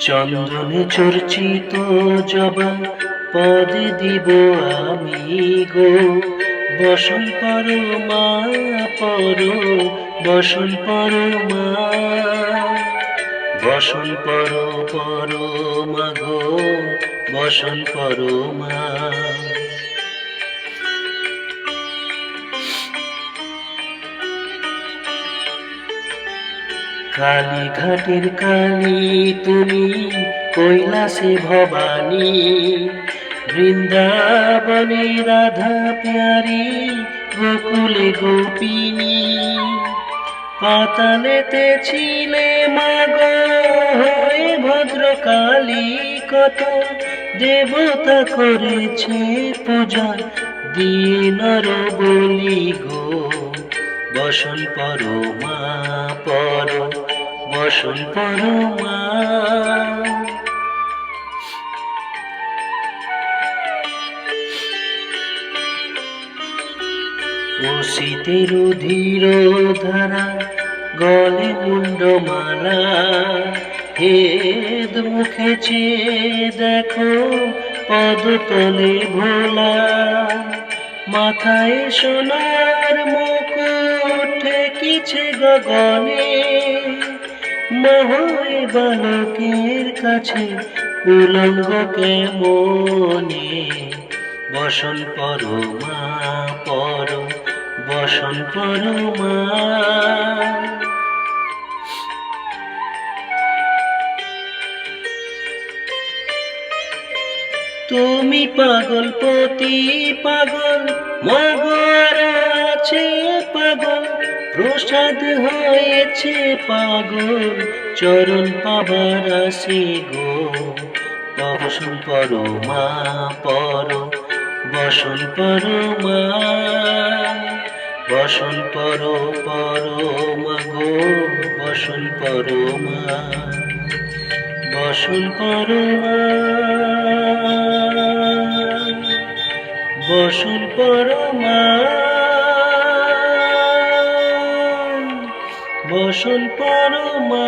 চন্দনে চর্চিত জবা, পদ দিব আমি গো। বসন পর মা, পর, বসন পর মা। বসন পর পর গো, বসন পর মা। কালী ঘাটের কালী, তুমি কৈলাসে ভবানী। বৃন্দাবনে রাধা প্যারি গোকুলে গোপিনী। পাতালেতে ছিলে মাগ, হয়ে ভদ্রকালী, কত দেবতা করেছে পূজা দিয়ে নর বলি গো বসন পর মা পর বসন পর মা শীতের ধীর ধারা গলে মুন্ডমালা হেদ মুখেছে দেখো পদতলে ভোলা। মাথায় সোনার মুকুট কিছে গগনে। মহয় বালকের কাছে উলঙ্গ কেমনে বসন পর মা, পর বসন পর মা। তুমি পাগল, পতি পাগল, মগর আছে পাগল প্রসাদ হয়েছে পাগল, চরণ পাবার আসে গো। বসন পর মা পর বসন পর মা, বসন পর পর মা গো, বসন পর মা, বসন পর মা, বসন পর বসন পর মা।